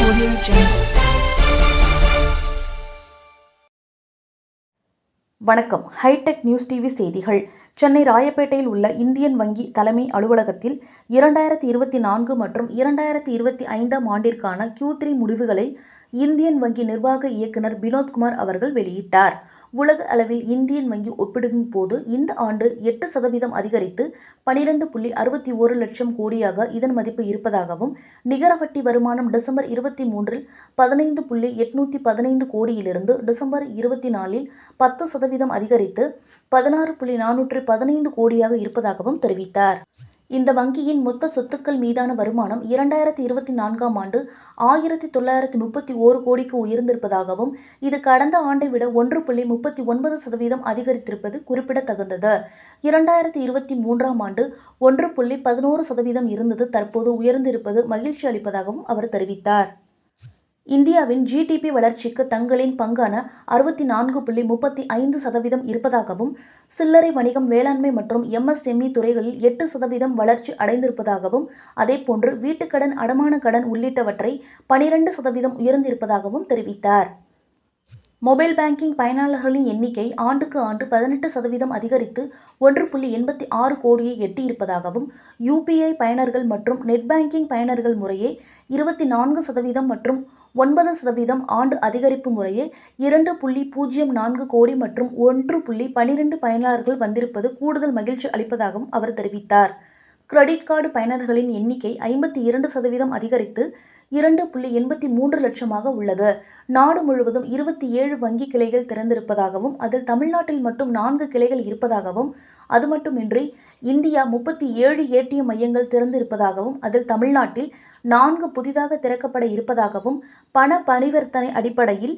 Audio Jungle. வணக்கம் hitech news TV செய்திகள் சென்னை ராயப்பேட்டையில் உள்ள இந்தியன் வங்கி தலைமை அலுவலகத்தில் இரண்டாயிரத்தி இருபத்தி நான்கு மற்றும் இரண்டாயிரத்தி இருபத்தி ஐந்தாம் ஆண்டிற்கான கியூ த்ரீ முடிவுகளை இந்தியன் வங்கி நிர்வாக இயக்குநர் வினோத்குமார் அவர்கள் வெளியிட்டார் உலக அளவில் இந்தியன் வங்கி ஒப்பிடும் போது இந்த ஆண்டு எட்டு சதவீதம் அதிகரித்து பனிரெண்டு புள்ளி அறுபத்தி ஒரு லட்சம் கோடியாக இதன் மதிப்பு இருப்பதாகவும் நிகர வட்டி வருமானம் டிசம்பர் இருபத்தி மூன்றில் பதினைந்து புள்ளி எட்நூற்றி பதினைந்து கோடியிலிருந்து டிசம்பர் இருபத்தி நாலில் பத்து சதவீதம் அதிகரித்து பதினாறு புள்ளி நானூற்று பதினைந்து கோடியாக இருப்பதாகவும் தெரிவித்தார். இந்த வங்கியின் மொத்த சொத்துக்கள் மீதான வருமானம் இரண்டாயிரத்தி இருபத்தி நான்காம் ஆண்டு ஆயிரத்தி தொள்ளாயிரத்தி முப்பத்தி ஓரு கோடிக்கு உயர்ந்திருப்பதாகவும் இது கடந்த ஆண்டை விட ஒன்று புள்ளி முப்பத்தி ஒன்பது சதவீதம் அதிகரித்திருப்பது குறிப்பிடத்தகுந்தது. இரண்டாயிரத்தி இருபத்தி மூன்றாம் ஆண்டு ஒன்று புள்ளி பதினோரு சதவீதம் இருந்தது தற்போது உயர்ந்திருப்பது மகிழ்ச்சி அளிப்பதாகவும் அவர் தெரிவித்தார். இந்தியாவின் ஜிடிபி வளர்ச்சிக்கு தங்களின் பங்கான அறுபத்தி நான்கு புள்ளி முப்பத்தி ஐந்து சதவீதம் இருப்பதாகவும் சில்லறை வணிகம் வேளாண்மை மற்றும் எம்எஸ்எம்இ துறைகளில் எட்டு சதவீதம் வளர்ச்சி அடைந்திருப்பதாகவும் அதேபோன்று வீட்டுக்கடன் அடமான கடன் உள்ளிட்டவற்றை பனிரெண்டு சதவீதம் உயர்ந்திருப்பதாகவும் தெரிவித்தார். மொபைல் பேங்கிங் பயனாளர்களின் எண்ணிக்கை ஆண்டுக்கு ஆண்டு பதினெட்டு சதவீதம் அதிகரித்து ஒன்று புள்ளி எண்பத்தி ஆறு கோடியை எட்டியிருப்பதாகவும் யூபிஐ பயனர்கள் மற்றும் நெட் பேங்கிங் பயனர்கள் முறையே இருபத்தி நான்கு சதவீதம் மற்றும் ஒன்பது சதவீதம் ஆண்டு அதிகரிப்பு முறையே இரண்டு புள்ளி பூஜ்ஜியம் நான்கு கோடி மற்றும் ஒன்று புள்ளி பனிரெண்டு பயனாளர்கள் வந்திருப்பது கூடுதல் மகிழ்ச்சி அளிப்பதாகவும் அவர் தெரிவித்தார். கிரெடிட் கார்டு பயனர்களின் எண்ணிக்கை ஐம்பத்தி இரண்டு சதவீதம் அதிகரித்து இரண்டு புள்ளி எண்பத்தி மூன்று லட்சமாக உள்ளது. நாடு முழுவதும் இருபத்தி ஏழு வங்கி கிளைகள் திறந்திருப்பதாகவும் அதில் தமிழ்நாட்டில் மட்டும் நான்கு கிளைகள் இருப்பதாகவும் அது மட்டுமின்றி இந்தியா முப்பத்தி ஏழு ஏடிஎம் மையங்கள் திறந்திருப்பதாகவும் அதில் தமிழ்நாட்டில் நான்கு புதிதாக திறக்கப்பட இருப்பதாகவும் பண பரிவர்த்தனை அடிப்படையில்